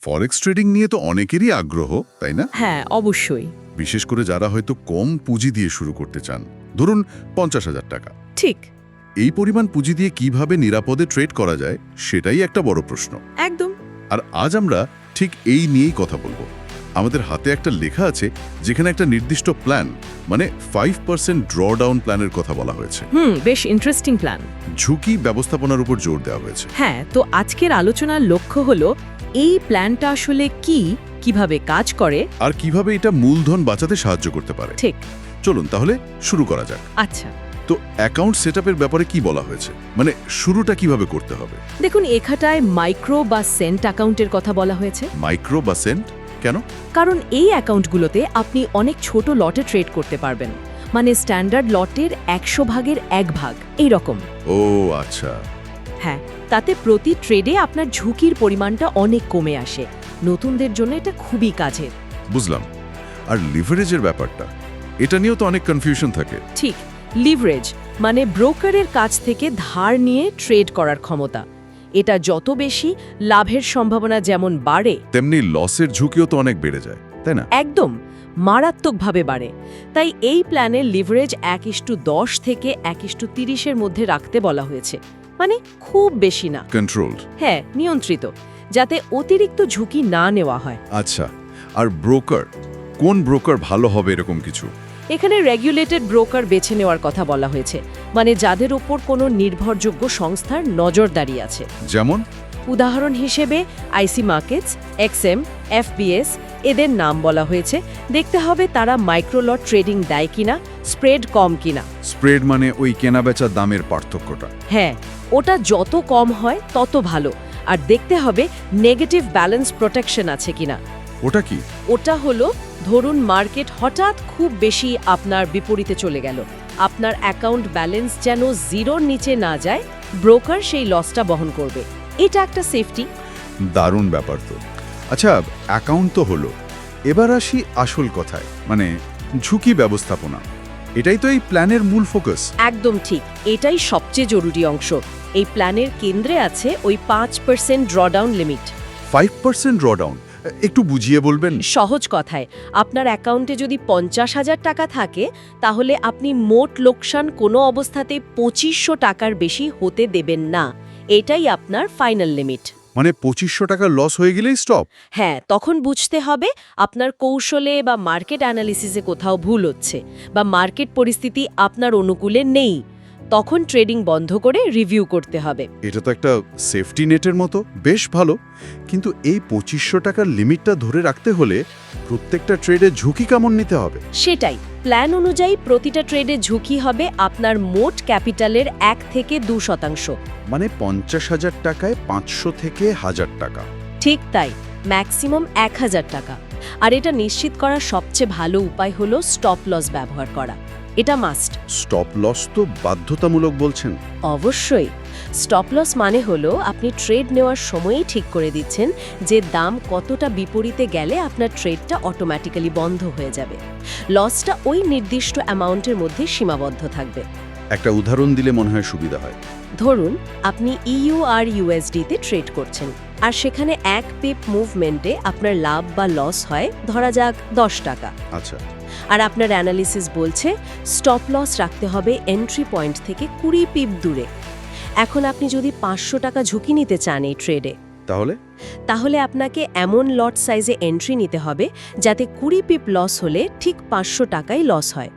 Forex trading নিয়ে তো অনেকেরই আগ্রহ তাই না? হ্যাঁ অবশ্যই। বিশেষ করে যারা হয়তো কম পুঁজি দিয়ে শুরু করতে চান। ধরুন পঞ্চাশ হাজার টাকা। ঠিক। এই পরিমাণ পুঁজি দিয়ে কীভাবে নিরাপদে ট্রেড করা যায় সেটাই একটা বড় প্রশ্ন। একদম। আর আজ আমরা ঠিক এই নিয়েই কথা বলব। আমাদের হাতে একটা লেখা আছে যেখানে একটা নির্দিষ্ট প্ল্যান মানে ফাইভ পার্সেন্ট ড্র ডাউন প্ল্যানের কথা বলা হয়েছে। হুম বেশ ইন্টারেস্টিং প্ল্যান ঝুঁকি ব্যবস্থাপনার উপর জোর দেওয়া হয়েছে। হ্যাঁ তো আজকের আলোচনার লক্ষ্য হলো এই প্ল্যানটা আসলে কি কীভাবে কাজ করে? আর কীভাবে এটা মূলধন বাঁচাতে সাহায্য করতে পারে? ঠিক। চলুন তাহলে শুরু করা যাক। আচ্ছা। তো অ্যাকাউন্ট সেটআপের ব্যাপারে কি বলা হয়েছে? মানে শুরুটা কীভাবে করতে হবে? দেখুন এখাটায় মাইক্রো বা সেন্ট অ্যাকাউন্টের কথা বলা হয়েছে। মাইক্রো বা সেন্ট কেন? কারণ এই অ্যাকাউন্টগুলোতে আপনি অনেক ছোট লটে ট্রেড করতে পারবেন। মানে স্ট্যান্ডার্ড লটের একশো ভাগের এক ভাগ। এই রকম ও আচ্ছা। হ্যাঁ তাতে প্রতি ট্রেডে আপনার ঝুঁকির পরিমাণটা অনেক কমে আসে। নতুনদের জন্য এটা খুবই কাজের। বুঝলাম। আর লিভারেজের ব্যাপারটা? এটা নিয়েও তো অনেক কনফিউশন থাকে। ঠিক লিভারেজ মানে ব্রোকারের কাছ থেকে ধার নিয়ে ট্রেড করার ক্ষমতা। এটা যত বেশি লাভের সম্ভাবনা যেমন বাড়ে তেমনি লসের ঝুঁকিও তো অনেক বেড়ে যায় তাই না? একদম মারাত্মকভাবে বাড়ে। তাই এই প্ল্যানে লিভারেজ এক ইস্টু দশ থেকে এক ইস্টু তিরিশের মধ্যে রাখতে বলা হয়েছে। মানে খুব বেশি না। কন্ট্রোলড হ্যাঁ নিয়ন্ত্রিত যাতে অতিরিক্ত ঝুঁকি না নেওয়া হয়। আচ্ছা আর ব্রোকার কোন ব্রোকার ভালো হবে এরকম কিছু? এখানে রেগুলেটেড ব্রোকার বেছে নেওয়ার কথা বলা হয়েছে মানে যাদের ওপর কোনো নির্ভরযোগ্য সংস্থার নজরদারি আছে। যেমন? উদাহরণ হিসেবে আইসি মার্কেটস এক্সএম এফবিএস এদের নাম বলা হয়েছে। দেখতে হবে তারা মাইক্রোলট ট্রেডিং দেয় কিনা স্প্রেড কম কিনা। স্প্রেড মানে ওই কেনাবেচা দামের পার্থক্যটা। হ্যাঁ ওটা যত কম হয় তত ভালো। আর দেখতে হবে নেগেটিভ ব্যালেন্স প্রোটেকশন আছে কিনা। ওটা কি? ওটা হলো ধরুন মার্কেট হঠাৎ খুব বেশি আপনার বিপরীতে চলে গেল। আপনার অ্যাকাউন্ট ব্যালেন্স যেন জিরোর নিচে না যায় ব্রোকার সেই লসটা বহন করবে। এটা একটা সেফটি। দারুণ ব্যাপার তো। আচ্ছা অ্যাকাউন্ট তো হলো। এবার আসি আসল কথায় মানে ঝুঁকি ব্যবস্থাপনা। এটাই তো এই প্ল্যানের মূল ফোকাস। একদম ঠিক। এটাই সবচেয়ে জরুরি অংশ। এই প্ল্যানের কেন্দ্রে আছে ওই পাঁচ percent drawdown limit five percent drawdown একটু বুঝিয়ে বলবেন? সহজ কথায় আপনার অ্যাকাউন্টে যদি পঞ্চাশ হাজার টাকা থাকে তাহলে আপনি মোট লোকসান কোনো অবস্থাতে পঁচিশশো টাকার বেশি হতে দেবেন না। এটাই আপনার ফাইনাল লিমিট। মানে পঁচিশশো টাকা লস হয়ে গেলেই স্টপ? হ্যাঁ তখন বুঝতে হবে আপনার কৌশলে বা মার্কেট অ্যানালিসিসে কোথাও ভুল হচ্ছে বা মার্কেট পরিস্থিতি আপনার অনুকূলে নেই। তখন ট্রেডিং বন্ধ করে রিভিউ করতে হবে। এটা তো একটা সেফটি নেটের মতো বেশ ভালো। কিন্তু এই পঁচিশশো টাকার লিমিটটা ধরে রাখতে হলে প্রত্যেকটা ট্রেডে ঝুঁকি কেমন নিতে হবে? সেটাই। প্ল্যান অনুযায়ী প্রতিটা ট্রেডে ঝুঁকি হবে আপনার মোট ক্যাপিটালের এক থেকে দু শতাংশ। মানে পঞ্চাশ হাজার টাকায় পাঁচশো থেকে হাজার টাকা। ঠিক তাই ম্যাক্সিমাম এক হাজার টাকা। আর এটা নিশ্চিত করার সবচেয়ে ভালো উপায় হলো স্টপ লস ব্যবহার করা। এটা মাস্ট স্টপ লস তো বাধ্যতামূলক বলছেন। অবশ্যই। স্টপ লস মানে হলো আপনি ট্রেড নেওয়ার সময়ই ঠিক করে দিচ্ছেন যে দাম কতটা বিপরীতে গেলে আপনার ট্রেডটা অটোমেটিক্যালি বন্ধ হয়ে যাবে। লসটা ওই নির্দিষ্ট অ্যামাউন্টের মধ্যে সীমাবদ্ধ থাকবে। একটা উদাহরণ দিলে মনে হয় সুবিধা হয়। ধরুন আপনি ইউ আর ইউএসডিতে ট্রেড করছেন আর সেখানে এক পেপ মুভমেন্টে আপনার লাভ বা লস হয় ধরা যাক দশ টাকা। আচ্ছা। আর আপনার অ্যানালিসিস বলছে স্টপ লস রাখতে হবে এন্ট্রি পয়েন্ট থেকে কুড়ি পিপ দূরে। এখন আপনি যদি পাঁচশো টাকা ঝুঁকি নিতে চান এই ট্রেডে তাহলে? তাহলে আপনাকে এমন লট সাইজে এন্ট্রি নিতে হবে যাতে কুড়ি পিপ লস হলে ঠিক পাঁচশো টাকাই লস হয়।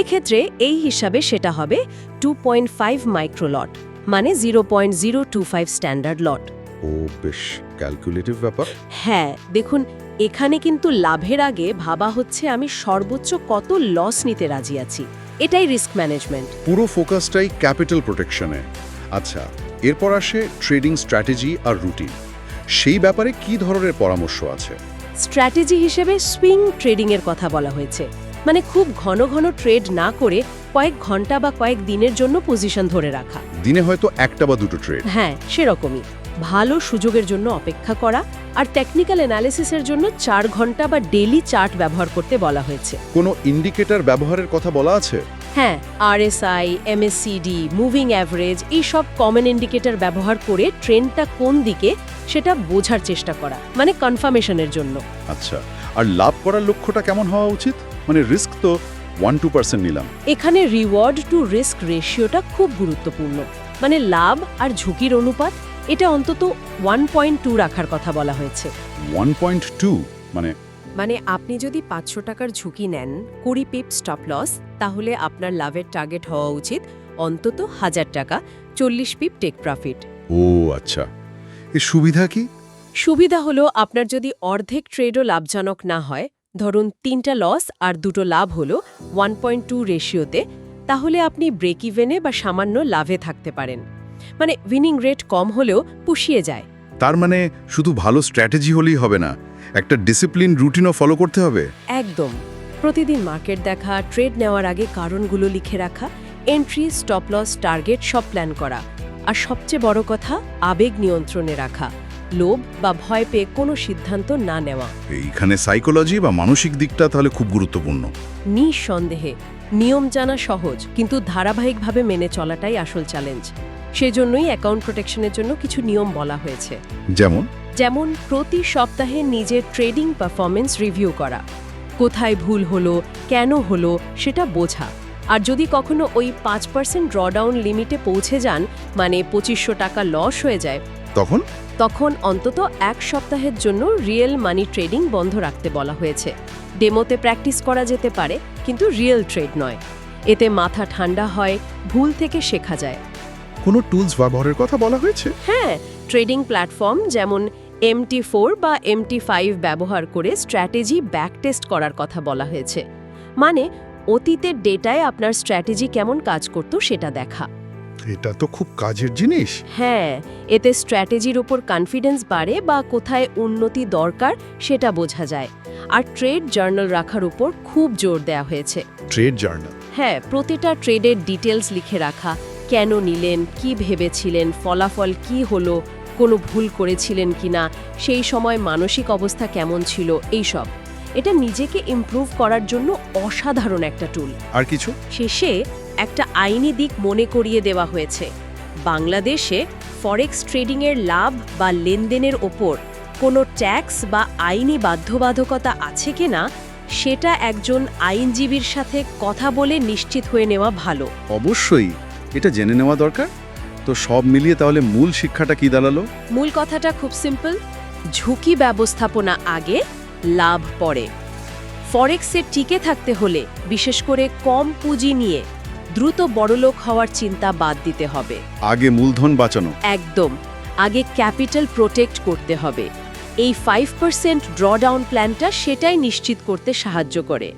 এক্ষেত্রে এই হিসাবে সেটা হবে two point five micro lot মানে zero point zero two five standard lot ও বেশ ক্যালকুলেটিভ ব্যাপার। হ্যাঁ দেখুন এখানে কিন্তু লাভের আগে ভাবা হচ্ছে আমি সর্বোচ্চ কত লস নিতে রাজি আছি। এটাই রিস্ক ম্যানেজমেন্ট পুরো ফোকাসটাই ক্যাপিটাল প্রোটেকশনে আচ্ছা এরপর আসে ট্রেডিং স্ট্র্যাটেজি আর রুটিন সেই ব্যাপারে কি ধরনের পরামর্শ আছে? স্ট্র্যাটেজি হিসেবে সুইং ট্রেডিং এর কথা বলা হয়েছে। মানে খুব ঘন ঘন ট্রেড না করে কয়েক ঘণ্টা বা কয়েক দিনের জন্য পজিশন ধরে রাখা। দিনে হয়তো একটা বা দুটো ট্রেড হ্যাঁ সেরকমই। ভালো সুযোগের জন্য অপেক্ষা করা আর টেকনিক্যাল অ্যানালিসিসের জন্য চার ঘণ্টা বা ডেলি চার্ট ব্যবহার করতে বলা হয়েছে। কোনো ইন্ডিকেটর ব্যবহারের কথা বলা আছে? হ্যাঁ আরএসআই এমএসসিডি মুভিং অ্যাভারেজ এই সব কমন ইন্ডিকেটর ব্যবহার করে ট্রেনটা কোন দিকে সেটা বোঝার চেষ্টা করা মানে কনফার্মেশনের জন্য। আচ্ছা আর লাভ করার লক্ষ্যটা কেমন হওয়া উচিত? মানে রিস্ক তো ওয়ান টু পার্সেন্ট নিলাম। এখানে রিওয়ার্ড টু রিস্ক রেশিওটা খুব গুরুত্বপূর্ণ মানে লাভ আর ঝুঁকির অনুপাত এটা অন্তত ওয়ান পয়েন্ট টু রাখার কথা বলা হয়েছে। ওয়ান পয়েন্ট টু মানে? মানে আপনি যদি পাঁচশো টাকার ঝুঁকি নেন কুড়ি পিপ স্টপ লস তাহলে আপনার লাভের টার্গেট হওয়া উচিত অন্তত হাজার টাকা চল্লিশ পিপ টেক প্রফিট ও আচ্ছা। এর সুবিধা কি? সুবিধা হলো আপনার যদি অর্ধেক ট্রেডও লাভজনক না হয় ধরুন তিনটা লস আর দুটো লাভ হলো ওয়ান পয়েন্ট টু রেশিওতে তাহলে আপনি ব্রেক ইভেনে বা সামান্য লাভে থাকতে পারেন। মানে উইনিং রেট কম হলেও পুষিয়ে যায়। তার মানে শুধু ভালো স্ট্র্যাটেজি হলেই হবে না একটা ডিসিপ্লিন রুটিনও ফলো করতে হবে? একদম। প্রতিদিন মার্কেট দেখা ট্রেড নেওয়ার আগে কারণগুলো লিখে রাখা এন্ট্রি স্টপ লস টার্গেট সব প্ল্যান করা। আর সবচেয়ে বড় কথা আবেগ নিয়ন্ত্রণে রাখা। লোভ বা ভয় পেয়ে কোনো সিদ্ধান্ত না নেওয়া। এইখানে সাইকোলজি বা মানসিক দিকটা তাহলে খুব গুরুত্বপূর্ণ। নিঃসন্দেহে। নিয়ম জানা সহজ কিন্তু ধারাবাহিকভাবে মেনে চলাটাই আসল চ্যালেঞ্জ সেজন্যই অ্যাকাউন্ট প্রোটেকশনের জন্য কিছু নিয়ম বলা হয়েছে। যেমন? যেমন প্রতি সপ্তাহে নিজের ট্রেডিং পারফরমেন্স রিভিউ করা। কোথায় ভুল হলো কেন হলো সেটা বোঝা। আর যদি কখনো ওই পাঁচ পার্সেন্ট ড্রডাউন লিমিটে পৌঁছে যান মানে পঁচিশশো টাকা লস হয়ে যায় তখন? তখন অন্তত এক সপ্তাহের জন্য রিয়েল মানি ট্রেডিং বন্ধ রাখতে বলা হয়েছে। ডেমোতে প্র্যাকটিস করা যেতে পারে কিন্তু রিয়েল ট্রেড নয়। এতে মাথা ঠান্ডা হয় ভুল থেকে শেখা যায়। কোনো টুলস ব্যবহারের কথা বলা হয়েছে? হ্যাঁ ট্রেডিং প্ল্যাটফর্ম যেমন এমটি ফোর বা এমটি ফাইভ ব্যবহার করে স্ট্র্যাটেজি ব্যাকটেস্ট করার কথা বলা হয়েছে। মানে অতীতের ডেটায় আপনার স্ট্র্যাটেজি কেমন কাজ করত সেটা দেখা। এটা তো খুব কাজের জিনিস। হ্যাঁ এতে স্ট্র্যাটেজির ওপর কনফিডেন্স বাড়ে বা কোথায় উন্নতি দরকার সেটা বোঝা যায়। আর ট্রেড জার্নাল রাখার উপর খুব জোর দেওয়া হয়েছে। Trade journal? হ্যাঁ প্রতিটা ট্রেডের ডিটেলস লিখে রাখা কেন নিলেন কি ভেবেছিলেন ফলাফল কি হলো কোনো ভুল করেছিলেন কি না সেই সময় মানসিক অবস্থা কেমন ছিল এইসব এটা নিজেকে ইমপ্রুভ করার জন্য অসাধারণ একটা টুল আর কিছু? শেষে একটা আইনি দিক মনে করিয়ে দেওয়া হয়েছে। বাংলাদেশে ফরেক্স ট্রেডিংয়ের লাভ বা লেনদেনের ওপর কোনো ট্যাক্স বা আইনি বাধ্যবাধকতা আছে কিনা সেটা একজন আইনজীবীর সাথে কথা বলে নিশ্চিত হয়ে নেওয়া ভালো। অবশ্যই। এটা জেনে নেওয়া দরকার। তো সব মিলিয়ে তাহলে মূল শিক্ষাটা কি দাঁড়াল? মূল কথাটা খুব সিম্পল। ঝুঁকি ব্যবস্থাপনা আগে লাভ পরে। ফরেক্সে টিকে থাকতে হলে বিশেষ করে কম পুঁজি নিয়ে দ্রুত বড়লোক হওয়ার চিন্তা বাদ দিতে হবে। আগে মূলধন বাঁচানো। একদম। আগে ক্যাপিটাল প্রোটেক্ট করতে হবে। এই ফাইভ পার্সেন্ট ড্রডাউন প্ল্যানটা সেটাই নিশ্চিত করতে সাহায্য করে।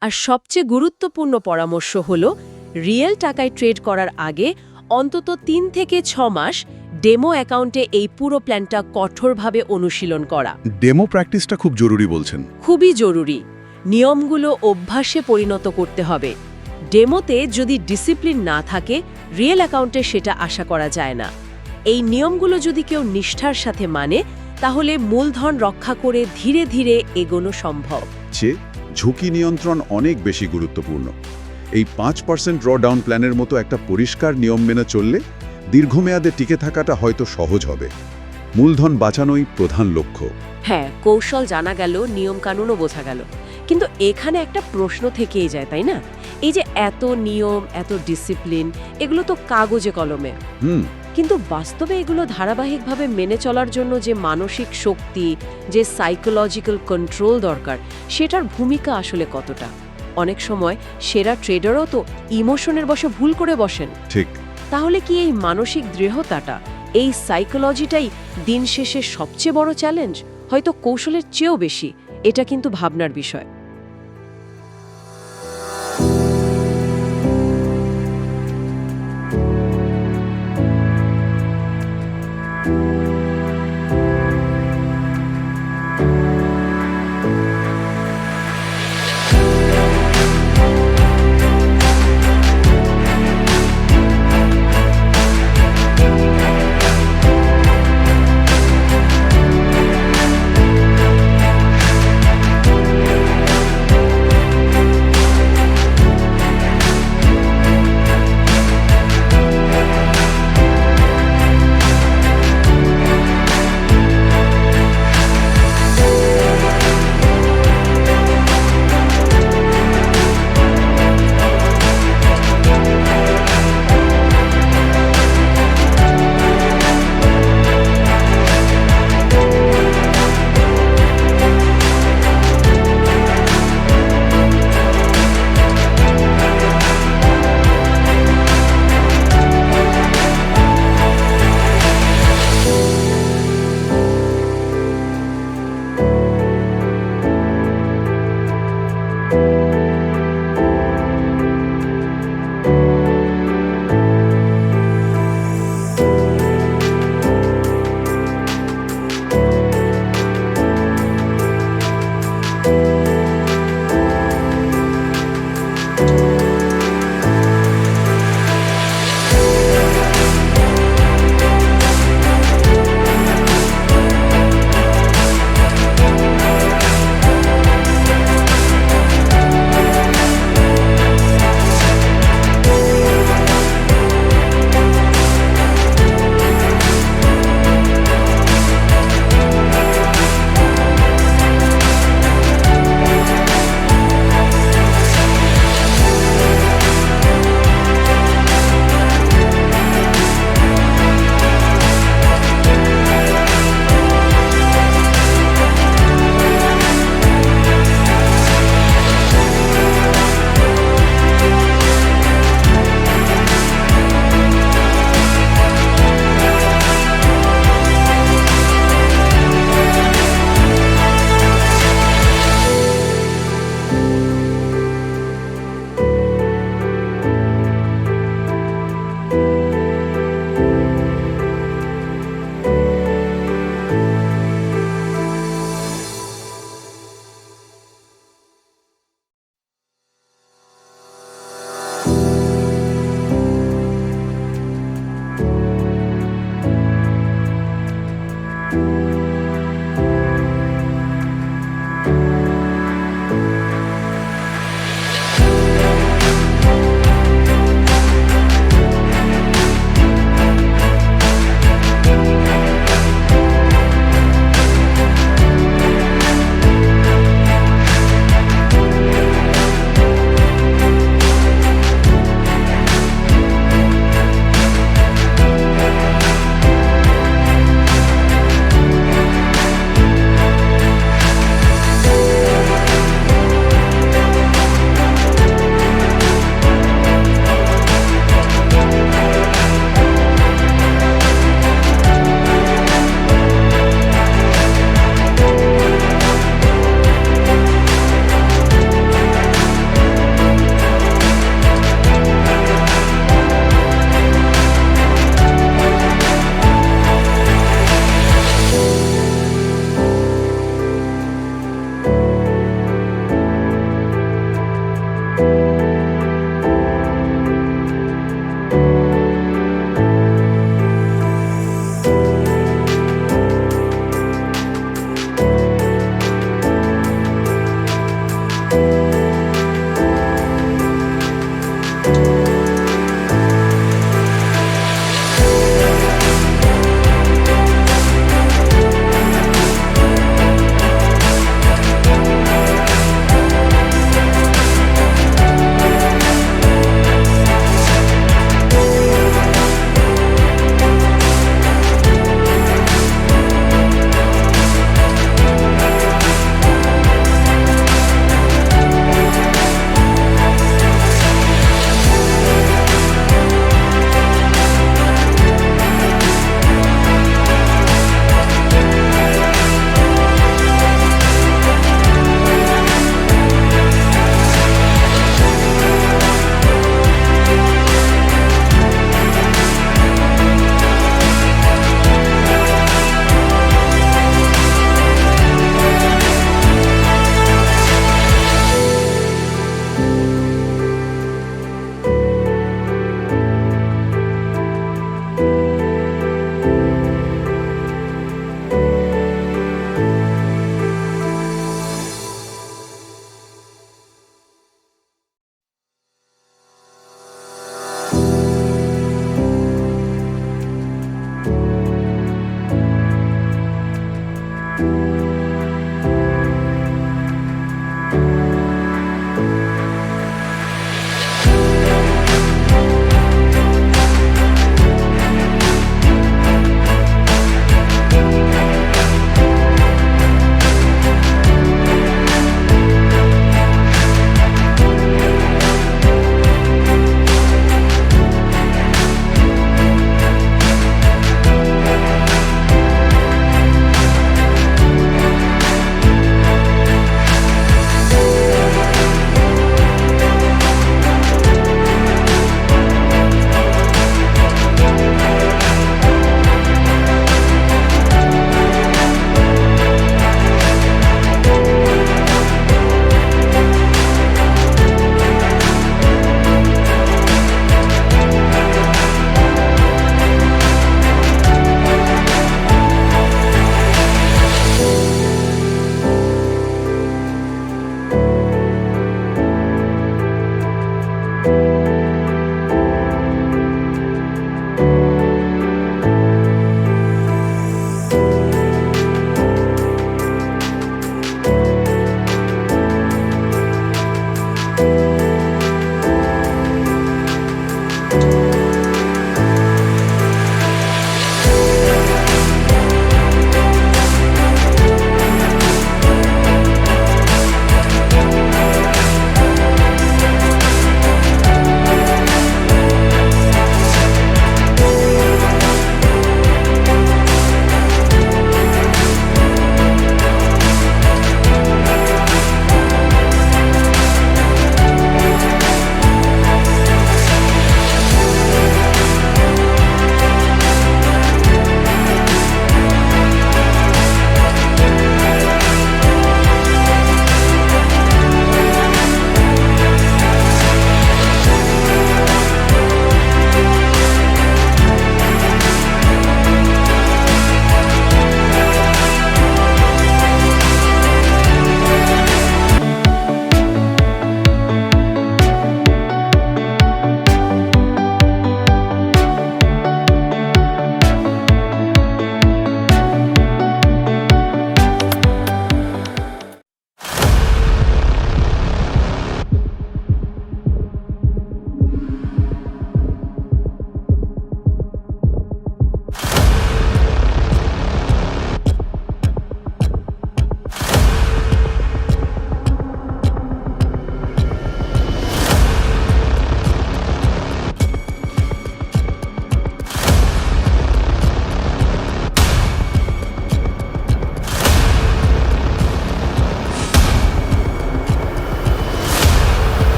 আর সবচেয়ে গুরুত্বপূর্ণ পরামর্শ হল রিয়েল টাকায় ট্রেড করার আগে অন্তত তিন থেকে ছ মাস ডেমো অ্যাকাউন্টে এই পুরো প্ল্যানটা কঠোরভাবে অনুশীলন করা। ডেমো প্র্যাকটিসটা খুব জরুরি বলছেন। খুবই জরুরি। নিয়মগুলো অভ্যাসে পরিণত করতে হবে। ডেমোতে যদি ডিসিপ্লিন না থাকে রিয়েল অ্যাকাউন্টে সেটা আশা করা যায় না। এই নিয়মগুলো যদি কেউ নিষ্ঠার সাথে মানে তাহলে মূলধন রক্ষা করে ধীরে ধীরে এগোনো সম্ভব। যে ঝুঁকি নিয়ন্ত্রণ অনেক বেশি গুরুত্বপূর্ণ। এই পাঁচ পার্সেন্ট ড্র ডাউন প্ল্যানের মতো একটা পরিষ্কার নিয়ম মেনে চললে দীর্ঘমেয়াদে টিকে থাকাটা হয়তো সহজ হবে। মূলধন বাঁচানোই প্রধান লক্ষ্য। হ্যাঁ কৌশল জানা গেল নিয়মকানুনও বোঝা গেল। কিন্তু এখানে একটা প্রশ্ন থেকেই যায় তাই না? এই যে এত নিয়ম এত ডিসিপ্লিন এগুলো তো কাগজে কলমে। হুম। কিন্তু বাস্তবে এগুলো ধারাবাহিকভাবে মেনে চলার জন্য যে মানসিক শক্তি যে সাইকোলজিক্যাল কন্ট্রোল দরকার সেটার ভূমিকা আসলে কতটা? অনেক সময় সেরা ট্রেডারও তো ইমোশনের বসে ভুল করে বসেন। ঠিক। তাহলে কি এই মানসিক দৃঢ়তাটা এই সাইকোলজিটাই দিন শেষে সবচেয়ে বড় চ্যালেঞ্জ হয়তো কৌশলের চেয়েও বেশি এটা কিন্তু ভাবনার বিষয়।